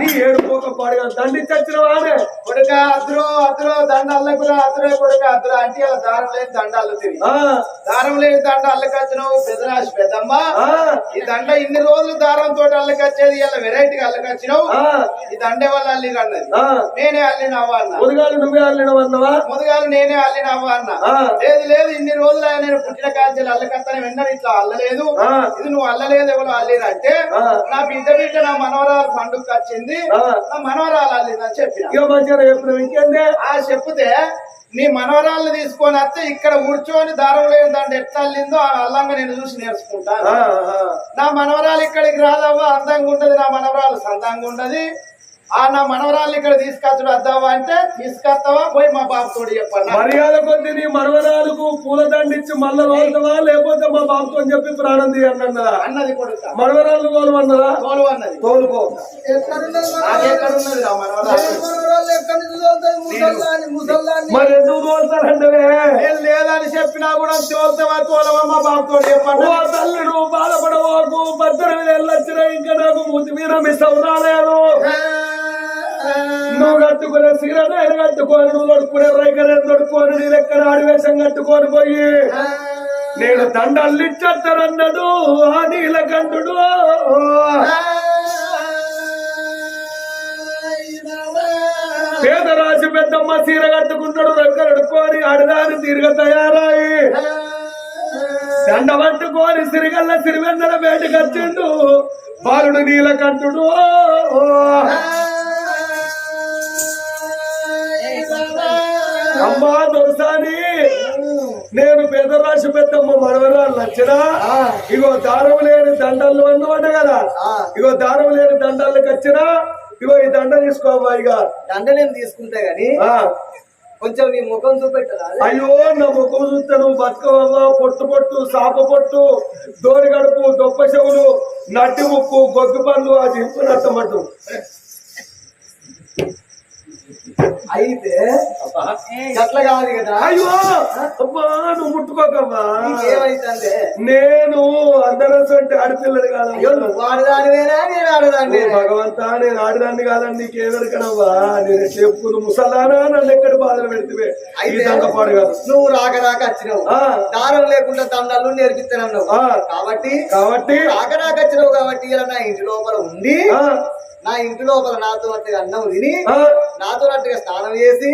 నీ ఏడుపోక పాడుగా దండించచ్చిన వాడే కొడుక అద్రో అద్రో దండాలకు అద్రో కొడుక అద్రో అంటే ఇలా దారం లేని దండాలు తిరిగి. దారం లేని దండ అల్లకచ్చినావు పెదరాశి పెద్దమ్మ. ఈ దండ ఇన్ని రోజులు దారం తోటి అల్లకచ్చేది ఇలా వెరైటీగా అల్లకచ్చినావు. ఈ దండే వల్ల అల్లిరు అన్నది. నేనే అల్లినవ్వ అన్న. ముదుగాలు నువ్వే అల్లినవన్నవా? ముందుగాలు నేనే అల్లినవ్వ అన్న. లేదు లేదు ఇన్ని రోజులు నేను పుట్టిన కాంచెలు అల్లకత్తనే వెంటనే ఇట్లా అల్లలేదు. ఇది నువ్వు అల్లలేదు ఎవరు అల్లిరు అంటే ఆ. నా బిడ్డ బిడ్డ నా మనవరాలు పండుగ నా మనవరాలు అని చెప్పిన ఇంకేందే? ఆ చెప్తే నీ మనవరాళ్ళు తీసుకొని వస్తే ఇక్కడ కూర్చొని దారం లేదు దాంట్లో ఎట్లా అల్లిందో ఆ అల్లంగా నేను చూసి నేర్చుకుంటాను. నా మనవరాలు ఇక్కడికి రాదవ్వా అందంగా ఉంటది నా మనవరాలు సందంగా ఉండదు ఆ నా మనవరాలు ఇక్కడ తీసుకొచ్చుడు వద్దావా అంటే తీసుకొస్తావా? పోయి మా బాబు తోడు చెప్పన్నా. మర్యాద కొద్ది నీ మనవరాలకు పూల దండిచ్చి మళ్ళా వాళ్తావా? లేకపోతే మా బాబుతో అని చెప్పి ప్రాణం తీయన్నదా? అన్నది కొడుక. మనవరాలు తోలు అన్నది తోలుకో నాకెక్కడున్నది నా మనవరాలు? మరి ఎందుకు తోలుతారంటే లేదని చెప్పినా కూడా తోలుతావా? తోలవా? మా బాబు తోడు ఓ చెప్పన్నా తల్లి నువ్వు బాధపడవాకు భద్రం వెళ్ళొచ్చిన ఇంకా నాకు ముద్దు మీద మిస్ అవురాలేదు నువ్వు కట్టుకునే సీర నేను కట్టుకొని నువ్వు తొడుక్కునే రైకరే తొడుక్కొని నీ లెక్కన ఆడివేషం కట్టుకొని పోయి. నేను దండల్ని ఇచ్చేస్తానన్నాడు ఆ నీలకంఠుడు. పేదరాశి పెద్దమ్మ సీర కట్టుకున్నాడు రైకర అడుక్కొని ఆడిదాని తీరుగ తయారాయి దండ పట్టుకొని సిరిగల్ల సిరివెన్నెల వేటకచ్చిండు బాలుడు నీలకంఠుడు. అమ్మా దొరసాని నేను పేదరాశి పెద్దమ్మ మనవరాలు నచ్చినా? ఇగో దారం లేని దండలు అన్నమాట కదా. ఇగో దారం లేని దండలకు వచ్చినా ఇగో ఈ దండ ఇక దండ నేను తీసుకుంటా గాని ఆ. కొంచెం నీ ముఖం చూపెట్టరా? అయ్యో నా ముఖం చూస్తే నువ్వు బతుకవమ్మ. పొట్టు పొట్టు సాప పొట్టు దోరి గడుపు దొప్ప చెవులు నట్టి ముక్కు గొగ్గు పళ్ళు అది ఇంపునట్టమట్టు అయితే కాదు కదా అయ్యో! నువ్వు ముట్టుకోకమ్మా. నేను అందరూ అంటే ఆడపిల్లడు అయ్యో కాదు నువ్వు ఆడదానివేనా? నేను ఆడదాన్ని. భగవంతా నేను ఆడదాన్ని కాదని నీకేమెరకనవ్వా నేను చెప్పులు ముసలానా నన్ను ఎక్కడ బాధలు పెడితే ఈ దంగపాడు కాదు. నువ్వు రాక రాక వచ్చినావు. దారం లేకుండా దండాలు నేర్పిస్తానన్నావు. ఆ. కాబట్టి కాబట్టి రాక రాక వచ్చినావు కాబట్టి ఇలా నా ఇంటి లోపల ఉండి ఆ, నా ఇంటి లోపల నాతో అట్టుగా అన్నం తిని ఆ, నాతో అట్టుగా స్నానం చేసి.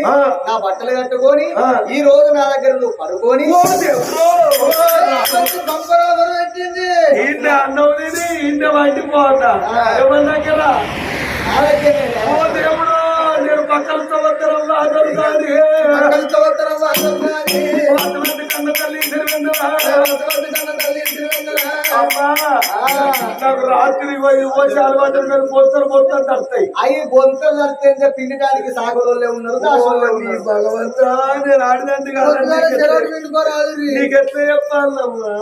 నా బట్టలు కట్టుకొని. ఈ రోజు నా దగ్గర నువ్వు పడుకొని అన్నం తిని పోతా ఎవరి దగ్గర దేవుడు నేను పక్కన కన్న తల్లి? అటువంటి కన్న తల్లి తిరువెన్నెల. నాకు రాత్రి పోసి అలవాటు మీద తడతాయి. అవి గొంతులు నడితే పిండడానికి సాగులోనే ఉన్నారు నేను ఆడినందుకు. నీకెట్లా చెప్పాలమ్మా?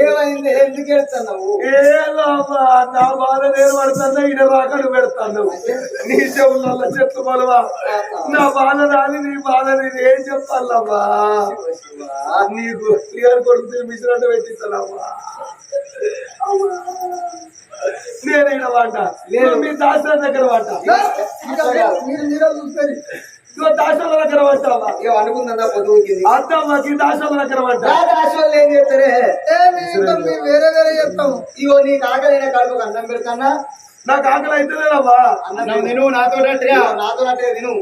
ఏమైంది? ఎందుకు వెళ్తున్నావు నా బాధ నేను పడుతున్నా ఈయన రాకలు పెడతాను. నీ చెవుల చెట్లు పొలవా నా బాధ రాని నీ బాధ నేను ఏం చెప్పాలమ్మా? నీకు క్లియర్ కొడుకు మిశ్రమ పెట్టిస్తానమ్మా నేను ఈయన వాట నేను మీ దాసర దగ్గర వాట మీరు మీరే చూస్తారు ఇదిగో దాసల దగ్గర పట్టావా ఇక అనుకుందా పొద్దుకింది అత్తమ్మా ఈ దాసల దగ్గర పట్టా దాసోళ్ళు ఏం చేస్తారే? వేరే వేరే చెప్తాం ఇగో నీ కాకలైన కడుపుకు అన్నం పెడతానా? నాకు ఆకలి అయితేనేనమ్మా అన్నం నేను నాతో. నాతో నట్టుగా తిను.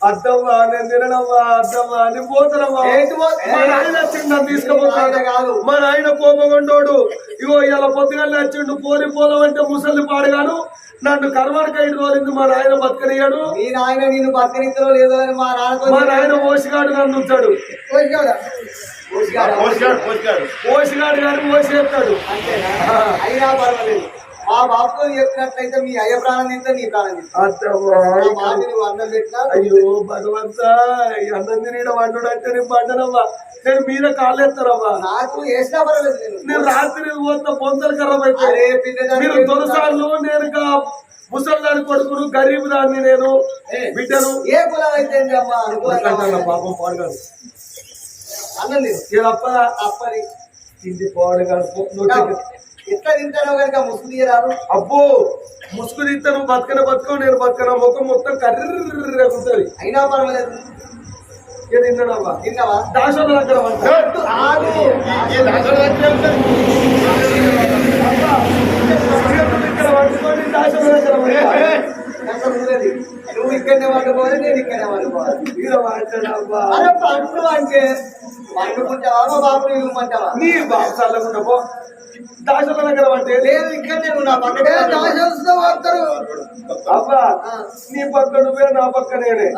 అద్దమ్మా నేను తినడమ్మా అద్దమ్మా నేను మా నాయన వచ్చిండు నన్ను తీసుకుపోతాడు. కాదు. మా నాయన కోపగొండోడు ఇగో ఇలా పొద్దుగల్ల వచ్చిండు పోరి పోదామంటే ముసలి పాడుగాను. నన్ను కర్మడికి ఐదు రోజులు మా నాయన బతకనియాడు మీ నాయన నేను బతకనిద్దరో లేదో అని మా నాన్నతో మా నాయన ఓసిగాడు నన్ను ఉంచాడు. పోసిగాడా? పోసిగాడా? ఓసిగాడు గారు ఓసేస్తాడు అంతేనా? అయినా పర్వాలేదు. మా బాబుతో చెప్పినట్లయితే మీ అయ్య ప్రాణం తింటే నీ ప్రాణం అన్నం పెట్టినా? అయ్యో భగవంత అన్నం తినడం వండు అంటే నేను నేను మీద కాలేస్తారమ్మా నాకు వేసినా పర్వాలేదు నేను. నేను రాత్రి పోతా పొందలు పిల్లగాడు మీరు తొలిసార్లు నేను ముసల్దాని కొడుకును గరీబ్ దాన్ని నేను బిడ్డను. ఏ కులం అయితే ఏంది అమ్మా? అనుకూలంగా ఎట్లా పాపం పాడుగాడు అన్నం తిను. ఈడప్ప తప్పని ఇంటి పాడుగాడు నువ్వు ఎట్లా తింటాడో కనుక ముసుగు తీయరాదు. అబ్బో ముసుగు తీస్తాను బతకన బతుకో నేను బతకన ముఖం మొత్తం కర్రీ అయినా పర్వాలేదు. ఇక తిన్నావా? అక్కడ. ఇక్కడ అక్కడ. నువ్వు ఇక్కడనే వండుకోవాలి నేను ఇక్కడనే వండుకోవాలి. అరే పండు అంటే వండుకుంటావా బాబు ఇవ్వమంటావా? నీ బాబు చల్లకుండా పో దాసోదర అక్కడ వంట లేదు ఇక్కడనే నువ్వు నా పక్కనే వస్తారు అబ్బా నీ పక్క నువ్వే నా పక్క నేనే.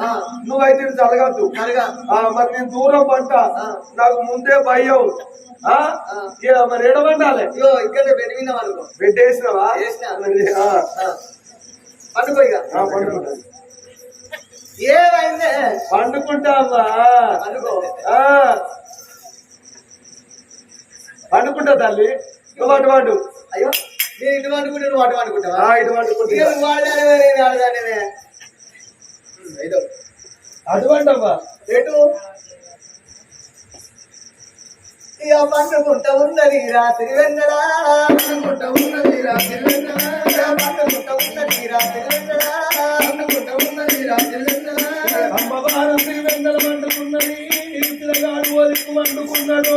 నువ్వైతే జరగద్దు. మరి నేను దూరం పంట. నాకు ముందే భయం. మరి ఎడవండాలి ఇగో ఇక్కడనే పెరిగినాం అనుకో పెట్టేసినవా వేసినా. మరి, ఆ. ఆ. పండుకో ఇక ఆ, పండుకుంటా ఏమైందే? పండుకుంటా అమ్మా. పండుకో. ఆ. పండుకుంటా తల్లి. నువ్వు అటు వాడు. అయ్యో నేను ఇటు వండుకుంటే నువ్వు అటు వండుకుంటావా? ఇటు ఇక పండుకుంటా నువ్వు వాడదానివే నేను ఆడదానివే ఐదో అటు వండమ్మా ఎటు? ఇక పండుకుంటా ఉన్నది రాత్రి వెన్నెలా పండుకుంటా ఉన్నది రాత్రి వెన్నెలా పండుకుంటా ఉన్నది రాత్రి వెన్నెలా పండుకుంటా ఉన్నది రాత్రి వెన్నెలా అమ్మ భారతి వెంగళ పండుకున్నది పిల్లగాడు వరకు పండుకున్నాడు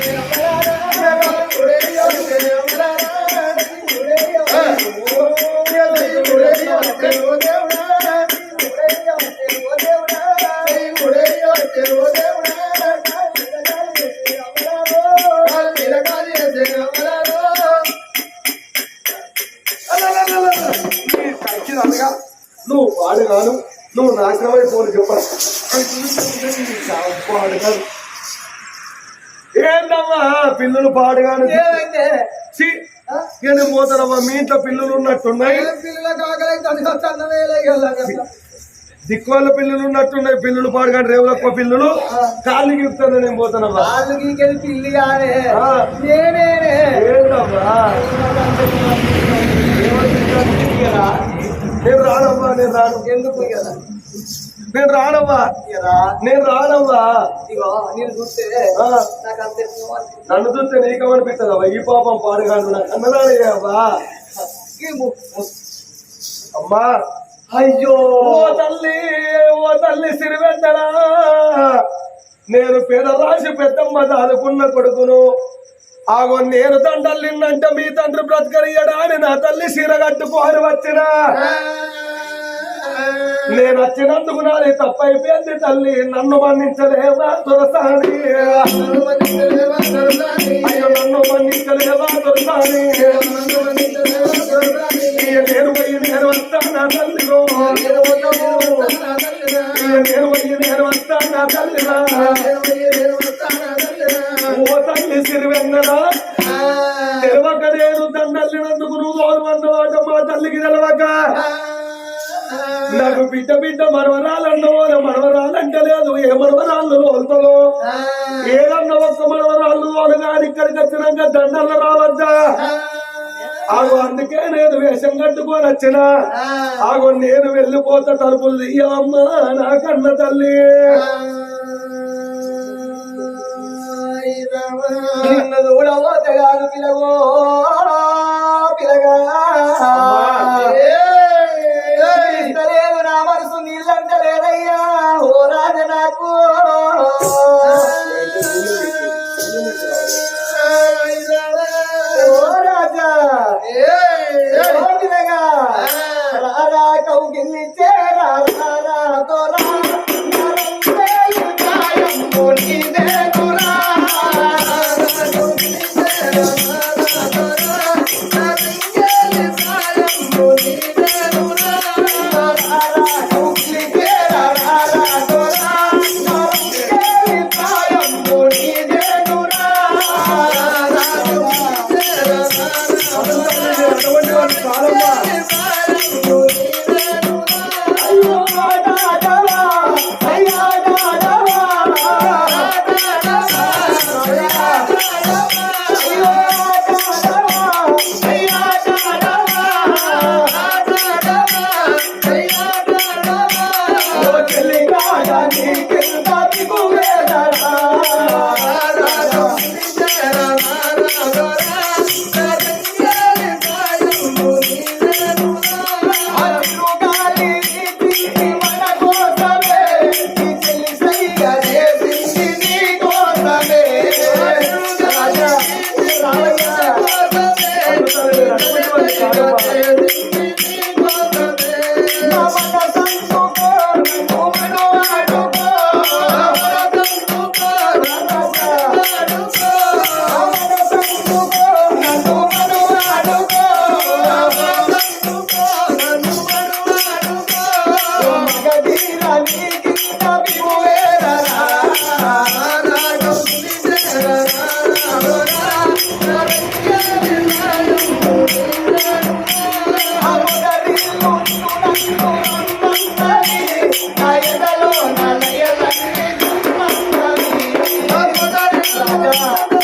పాడుగాను నేను పోతానమ్మా మీ ఇంట్లో పిల్లలు ఉన్నట్టున్నాయి. దిక్కువల్ల పిల్లలు ఉన్నట్టున్నాయి. పిల్లలు పాడుగాను రేవులక్కువ పిల్లలు. కాళ్ళు గిపుతాను నేను పోతానమ్మా పిల్లి నేను రాను. ఎందుకు నేను కదా నేను అనిపిస్తుంది. నన్ను చూస్తే నీకేమనిపిస్తుందమ్మా ఈ పాపం పాడుగాను నాకు అన్నదానయ్యావా అమ్మా. అయ్యో. తల్లి ఓ తల్లి సిరివెందరా నేను పేద రాశి పెద్దమ్మ దాదుకున్న కొడుకును. ఆగో నేను తండ్రిన్నంటే మీ తండ్రి బ్రతకరియడా అని నా తల్లి సీర కట్టుకోని వచ్చిన నేను వచ్చినందుకు నాది తప్పైపోయింది తల్లి. నన్ను మన్నించలేవా దొరసాని? నన్ను మన్నించలేవా దొరసాని? నేను పోయి నేను వస్తానా తల్లిలో. నేను పోయి నేను వస్తానా తల్లిరా ఓ తల్లి సిరివెన్నరా తెలవక నేను దండల్లినందుకు నువ్వు గౌరవన్నమాట మా తల్లికి తెలవక. నాకు బిడ్డ బిడ్డ మనవరాలన్నో మనవరాలంటే లేదు. ఏ మనవరాళ్ళు లోల్తలో ఏదన్నా ఒక్క మనవరాళ్ళు లోలుగాని ఇక్కడికి వచ్చినాక దండలు రావద్దా? ఆగో అందుకే నేను వేషం కట్టుకొని వచ్చిన. ఆగో నేను వెళ్ళిపోతా తలుపులు తీయమ్మా నా కన్న తల్లి. నిన్ను పిలగా నాకు Bye-bye.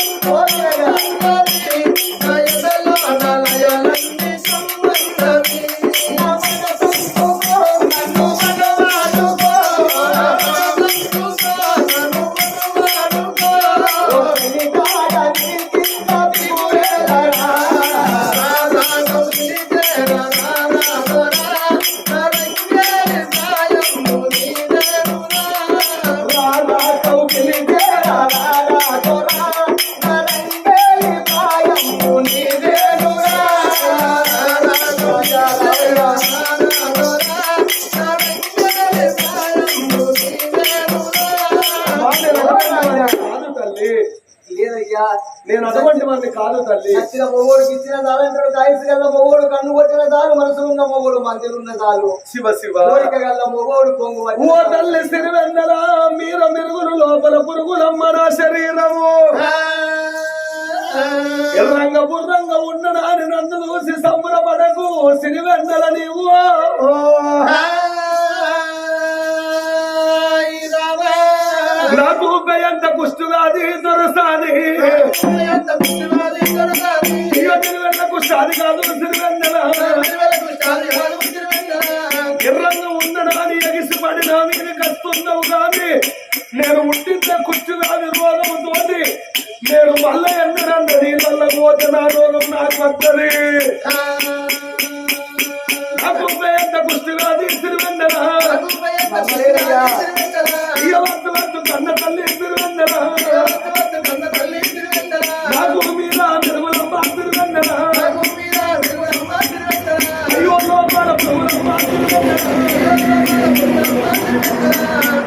Oye, నేను అటువంటి వాడిని కాదు తల్లి. నచ్చిన మొగోడికి ఇచ్చిన దానంటాడు కాయసు గల్ల మొగోడు కన్ను కొట్టిన చాలు మనసు ఉన్న మొగోడు మందిలు ఉన్న చాలు శివ శివ. కోరిక గల్ల మొగోడు కొంగు ఓ తల్లి సిరివెన్నెల మీర మెరుగులు లోపల పురుగులమ్మ నా శరీరము. ఎర్రంగ బుర్రంగ ఉండడాని నందు చూసి సంబరపడకు సిరివెన్నెల నీవు. నాకు ఎంత కుష్టుగాది దొరసాని. కుష్టాది కాదు సిరివెన్నెల. ఎర్రంగ ఉండడాని ఎగిసి పడిన మీద కస్తున్నావు కానీ నేను ఉండించే కుష్టుగాది రోగముతోటి నేను మళ్ళీ ఎన్నరన్న నీళ్ళ పోతే నా రోగం నాకు వస్తుంది కుష్టుగాది సిరివెన్నెల ఇక వద్దు వద్దు కన్న తల్లి సిరివెన్నెల నాకు మీద తిరుగులమ్మ సిరివెన్నెల అయ్యో లోపల పురుగులమ్మ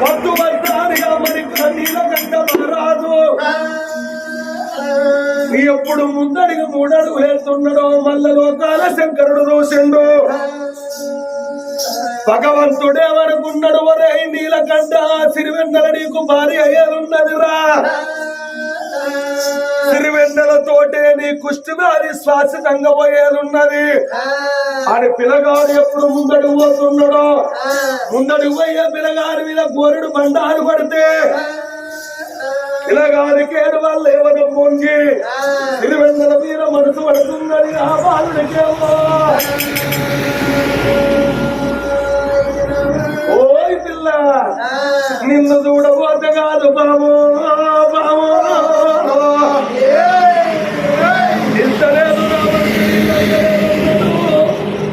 వద్దు వద్దానిగా మరి కన్నీల కంట రాదు ఎప్పుడు ముందడిగా మూడడుగు వేస్తున్నాడో మల్ల లోకాల శంకరుడు భగవంతుడే భగవంతుడేమనుకున్నాడు వరే నీలకంఠ సిరివెన్నెల నీకు భార్య రా సిరివెన్నెలతోటే నీ కుష్టి వ్యాధి శాశ్వతంగా పోయేదున్నది అని పిల్లగాడు ఎప్పుడు ముందడు పోతున్నాడో ముందడు పోయే పిల్లగాడి మీద గోరుడు బండారు పడితే పిల్లగాడికి ఏడు వాళ్ళు ఏమన్నా పొంగి సిరివెన్నెల మీద మనసు పడుతున్నది ఆ బాలుడికేమో. నిన్ను చూడబోత కాదు బాబు బాబు ఇంత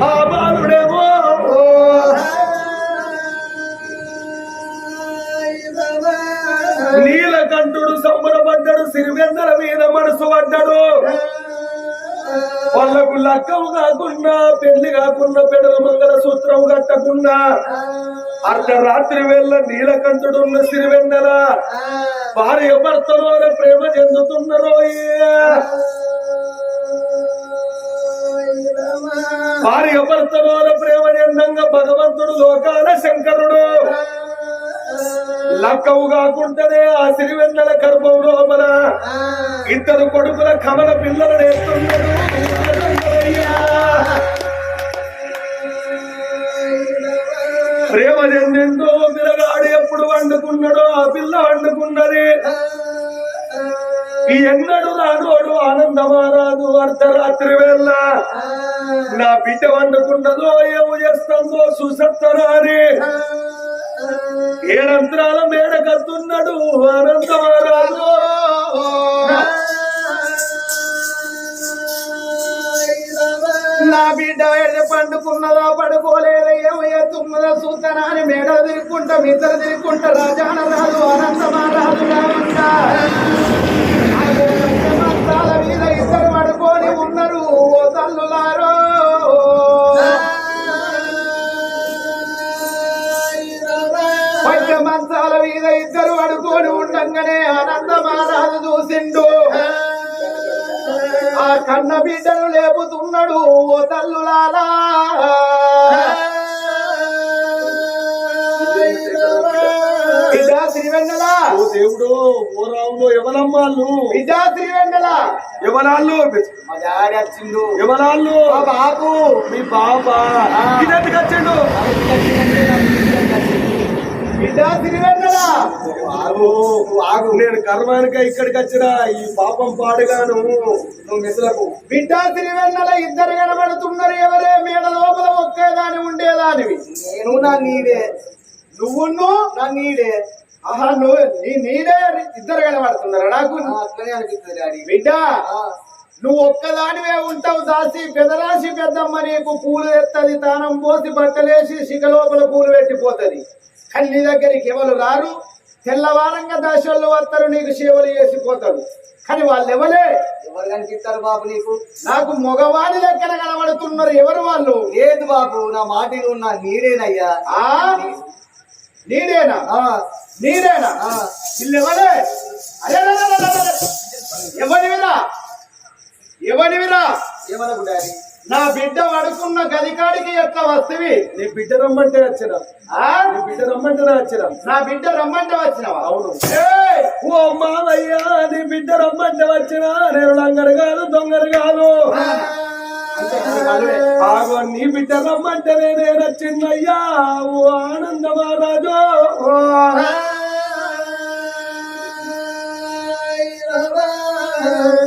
ఆ బాలుడేమో. నీలకంఠుడు సంబరపడ్డాడు సిరివెందల మీద మనసు పడ్డాడు. వాళ్ళకు లక్కము కాకుండా పెళ్ళి కాకుండా పెడల మంగళ సూత్రం కట్టకుండా అర్ధరాత్రి వేళ నీలకంఠుడు ఉన్న సిరివెన్నెల భార్య భర్తలో ప్రేమ చెందుతున్నారు భార్య భర్తలో ప్రేమ చెందంగా భగవంతుడు లోకాల శంకరుడు. లక్కవు కాకుండానే ఆ సిరివెన్నెల గర్భం లోపల ఇద్దరు కొడుకుల కమల పిల్లలు నేస్తున్నాడు ప్రేమ చెందిందో పిల్లగాడు ఎప్పుడు వండుకున్నాడో ఆ పిల్ల వండుకున్నది. ఈ ఎన్నడు రానోడు ఆనందమారాదు అర్ధరాత్రి వేళ. నా బిడ్డ వండుకున్నదో ఏమో చేస్తుందో చూసత్తరా అని ఏడంత్రాల మేడ కత్తున్నాడు ఏమయ్యా అని మేడ తిరుక్కుంటా మిద్దరు తిరుక్కుంటా రాజాన రాదు అనంతమా రాదు రావంట మీద ఇద్దరు పడుకొని ఉన్నారు ఓ తల్లులారో. మంచాల మీద ఇద్దరు పడుకొని ఉండంగానే ఆనందమారాదు చూసిండు. ఆ కన్న బిడ్డను లేపుతున్నాడు ఓ తల్లులాలా బిడ్డ శ్రీవెన్నెల ఓ దేవుడు ఓ రాములు ఎవరమ్మాళ్ళు? బిడ్డ శ్రీవెన్నెల ఎవరాళ్ళు? మా డాడీ వచ్చిండు ఎవరాళ్ళు? మా బాబు. మీ బాబా? వచ్చిండు బిడ్డ శ్రీవెన్నెల ఆగు ఆగు. నేను కర్మానిక ఇక్కడికి వచ్చిన ఈ పాపం పాడుగాను. నువ్వు మిసలకు బిడ్డ శ్రీవెన్నెల ఇద్దరు కనబడుతున్నారు. ఎవరే? మేడ లోపల ఒక్కేదాని ఉండేదానివి. నేను నా నీడే. నువ్వును నా నీడే. ఆహా నువ్వు నీ నీడే ఇద్దరు కనబడుతున్నారు. నాకు అట్లనే అనిపిస్తుంది డాడీ. బిడ్డ నువ్వు ఒక్కదానివే ఉంటావు దాసి పెదరాశి పెద్దమ్మ నీకు పూలు ఎత్తది తానం పోసి బట్టలేసి శిఖ లోపల పూలు పెట్టిపోతది. నీ దగ్గరికి ఎవరు రారు? తెల్లవారంగా దశల్లో వస్తారు నీకు సేవలు చేసిపోతాడు కానీ వాళ్ళు ఎవరే ఎవరు కనిపిస్తారు బాబు నీకు? నాకు మగవాడి దగ్గర కనబడుతున్నారు ఎవరు వాళ్ళు? లేదు బాబు నా మాట నువ్వు నా నీడేనయ్యా. ఆ? నీడేనా? అరే. ఎవరివిరా ఎవరివిరా ఏమనకు డాడీ నా బిడ్డ పడుకున్న గదికాడికి ఎట్లా వస్తువి? నీ బిడ్డ రమ్మంటే వచ్చిన. ఆ? నీ బిడ్డ రమ్మంటేనే వచ్చిన. నా బిడ్డ రమ్మంటే వచ్చినవా? అవును! ఓ మావయ్య నీ బిడ్డ రమ్మంటే వచ్చిన. నేను లంగరు కాదు దొంగరు కాదు. ఆగో నీ బిడ్డ రమ్మంటే నేనే నచ్చిందయ్యా ఓ ఆనంద మహారాజు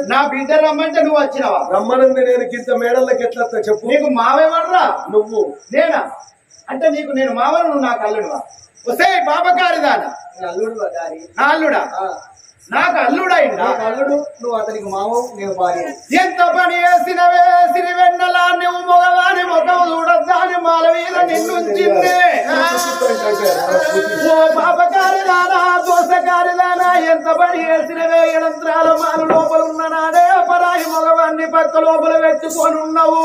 నా బిడ్డ రమ్మంటే నువ్వు వచ్చినవా? రమ్మనంది నేను కింద మేడలకి ఎట్లా చెప్పు. నీకు మావేమనరా నువ్వు. నేనా? అంటే నీకు నేను మావను నువ్వు నాకు అల్లుడువా వస్తే పాపకారిదానా అల్లుడు డాడీ నా అల్లుడా? నాకు అల్లుడైందా? నాకు అల్లుడు నువ్వు అతనికి మామ నేను భార్య ఎంత పని చేసినవే సిరి వెన్నలా నువ్వు మొగవాని ముఖం చూడద్దాని మాల మీద నిన్నుంచింది. ఓ పాపకారిదానా దోసకారిదానా ఎంత పని చేసినవే ఎడంత్రాల మాలు లోపల ఉన్న నాడే పరాయి మగవాన్ని పక్క లోపల పెట్టుకొని ఉన్నావు.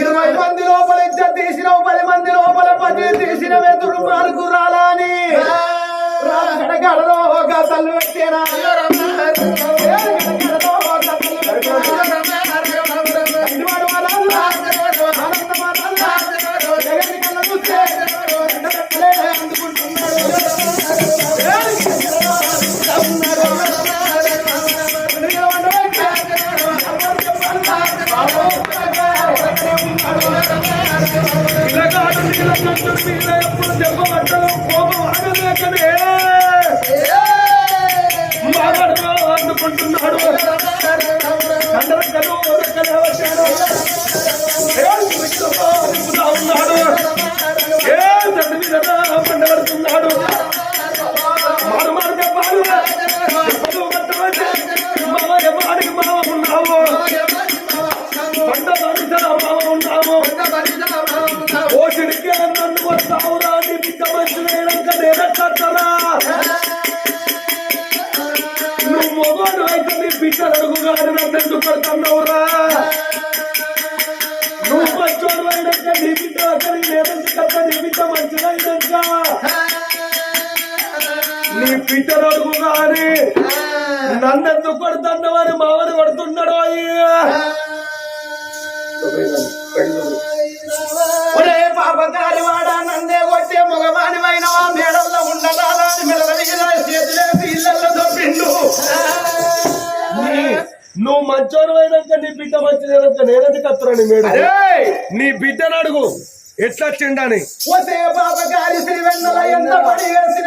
ఇరవై మంది లోపల ఇద్దరు తీసినవు పది మంది లోపల పది తీసినవే దుర్మార్గు గుర్రాలని గడగడలో ఒక తల్లు పెట్టేనా గడగడలో ఒక నీ బిడ్డను అడుగుగాని నన్ను ఎందుకు కొడుతున్నావని మామని కొడుతున్నాడు అయ్యా ఒరే పాపకారి వాడా నన్నే కొట్టే మగవాణివైన మేడల్లో ఉండలాలా మెలవలిగిన చేతులేసి ఇళ్ళల్లో నీ- నువ్వు మంచోడు అయినాక నీ బిడ్డ మంచిదైనాక నేనెందుకు కత్తరాని మేడం? నీ బిడ్డను అడుగు. ఎట్లా తిండాని? ఒసే పాపకారి శ్రీ వెన్నెల ఎంత పని వేసినవే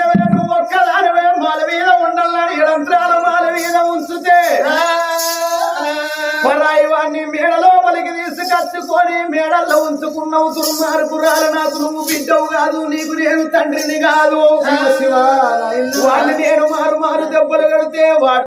తీసుకొచ్చుకొని మేడల్లో ఉంచుకున్నావు దుర్మార్గురాలు నాకు నువ్వు బిడ్డవు కాదు నీకు నేను తండ్రిని కాదు. వాళ్ళు నేను మారు మారు దెబ్బలు కడితే వాడు